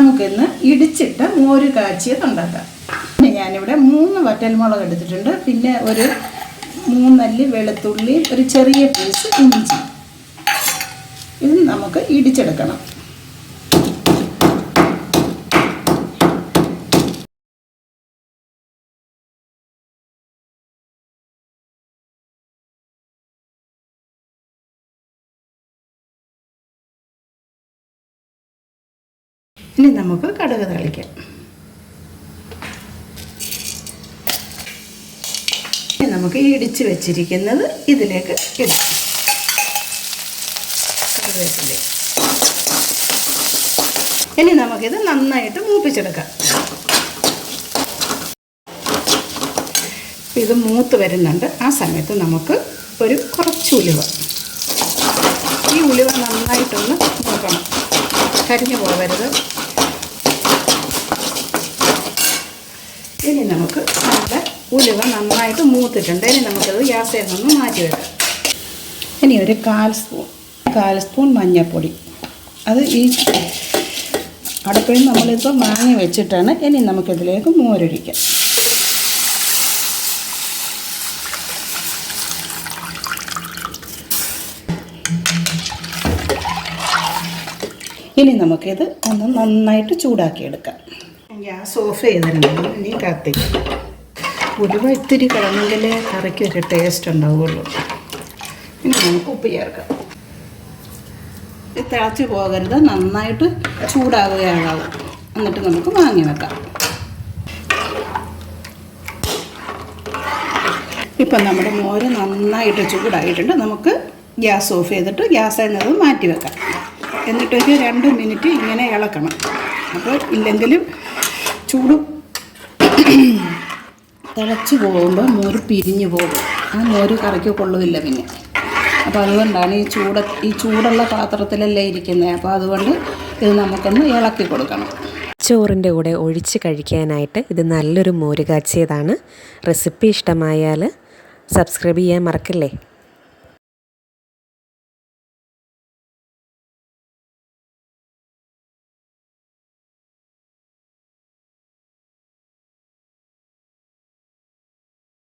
നമുക്കിന്ന് ഇടിച്ചിട്ട് മോര് കാച്ചിയത് ഉണ്ടാക്കാം. പിന്നെ ഞാനിവിടെ മൂന്ന് വറ്റൽമുളക് എടുത്തിട്ടുണ്ട്. പിന്നെ ഒരു മൂന്നല്ലി വെളുത്തുള്ളി ഒരു ചെറിയ പീസ് ഇഞ്ചി. ഇത് നമുക്ക് ഇടിച്ചെടുക്കണം. ഇനി നമുക്ക് കടുക് തളിക്കാം. ഇനി നമുക്ക് ഇടിച്ച് വെച്ചിരിക്കുന്നത് ഇതിലേക്ക് ഇടാം. ഇനി നമുക്കിത് നന്നായിട്ട് മൂപ്പിച്ചെടുക്കാം. ഇത് മൂത്ത് വരുന്നുണ്ട്. ആ സമയത്ത് നമുക്ക് ഒരു കുറച്ച് ഉലുവ. ഈ ഉലുവ നന്നായിട്ടൊന്ന് കരിഞ്ഞു പോകരുത്. ഇനി നമുക്ക് നല്ല ഉലുവ നന്നായിട്ട് മൂത്തിട്ടുണ്ട്. ഇനി നമുക്കത് ഗ്യാസിൽ നിന്ന് മാറ്റി വെക്കാം. ഇനി ഒരു കാൽ സ്പൂൺ കാൽ സ്പൂൺ മഞ്ഞൾപ്പൊടി. അത് ഈ അടുപ്പിൽ നമ്മളിപ്പോൾ വാങ്ങി വെച്ചിട്ടാണ്. ഇനി നമുക്കിതിലേക്ക് മോരൊഴിക്കാം. ഇനി നമുക്കിത് ഒന്ന് നന്നായിട്ട് ചൂടാക്കിയെടുക്കാം. ഗ്യാസ് ഓഫ് ചെയ്തിട്ടുണ്ട് ഇനി കത്തിക്കും ഉലുവ ഇത്തിരി കിടന്നെങ്കിലേ കറിക്ക് ഒരു ടേസ്റ്റ് ഉണ്ടാവുള്ളൂ. ഇനി നമുക്ക് ഉപ്പ് ചേർക്കാം. തിളച്ച് പോകരുത്. നന്നായിട്ട് ചൂടാവുകയാണാവും എന്നിട്ട് നമുക്ക് വാങ്ങി വെക്കാം. ഇപ്പം നമ്മുടെ മോര് നന്നായിട്ട് ചൂടായിട്ടുണ്ട്. നമുക്ക് ഗ്യാസ് ഓഫ് ചെയ്തിട്ട് ഗ്യാസിൽ നിന്ന് മാറ്റി വെക്കാം. എന്നിട്ടൊരു രണ്ട് മിനിറ്റ് ഇങ്ങനെ ഇളക്കണം. അപ്പോൾ ഇല്ലെങ്കിലും ചൂട് തിളച്ച് പോകുമ്പോൾ മോര് പിരിഞ്ഞു പോകും. ആ മോര് കറിക്ക് കൊള്ളുമില്ല പിന്നെ. അപ്പോൾ അതുകൊണ്ടാണ് ഈ ചൂട് ഈ ചൂടുള്ള പാത്രത്തിലല്ലേ ഇരിക്കുന്നത് അപ്പോൾ അതുകൊണ്ട് ഇത് നമുക്കൊന്ന് ഇളക്കി കൊടുക്കണം. ചോറിന്റെ കൂടെ ഒഴിച്ച് കഴിക്കാനായിട്ട് ഇത് നല്ലൊരു മോര് കാച്ചിയതാണ് റെസിപ്പി ഇഷ്ടമായാൽ സബ്സ്ക്രൈബ് ചെയ്യാൻ മറക്കല്ലേ?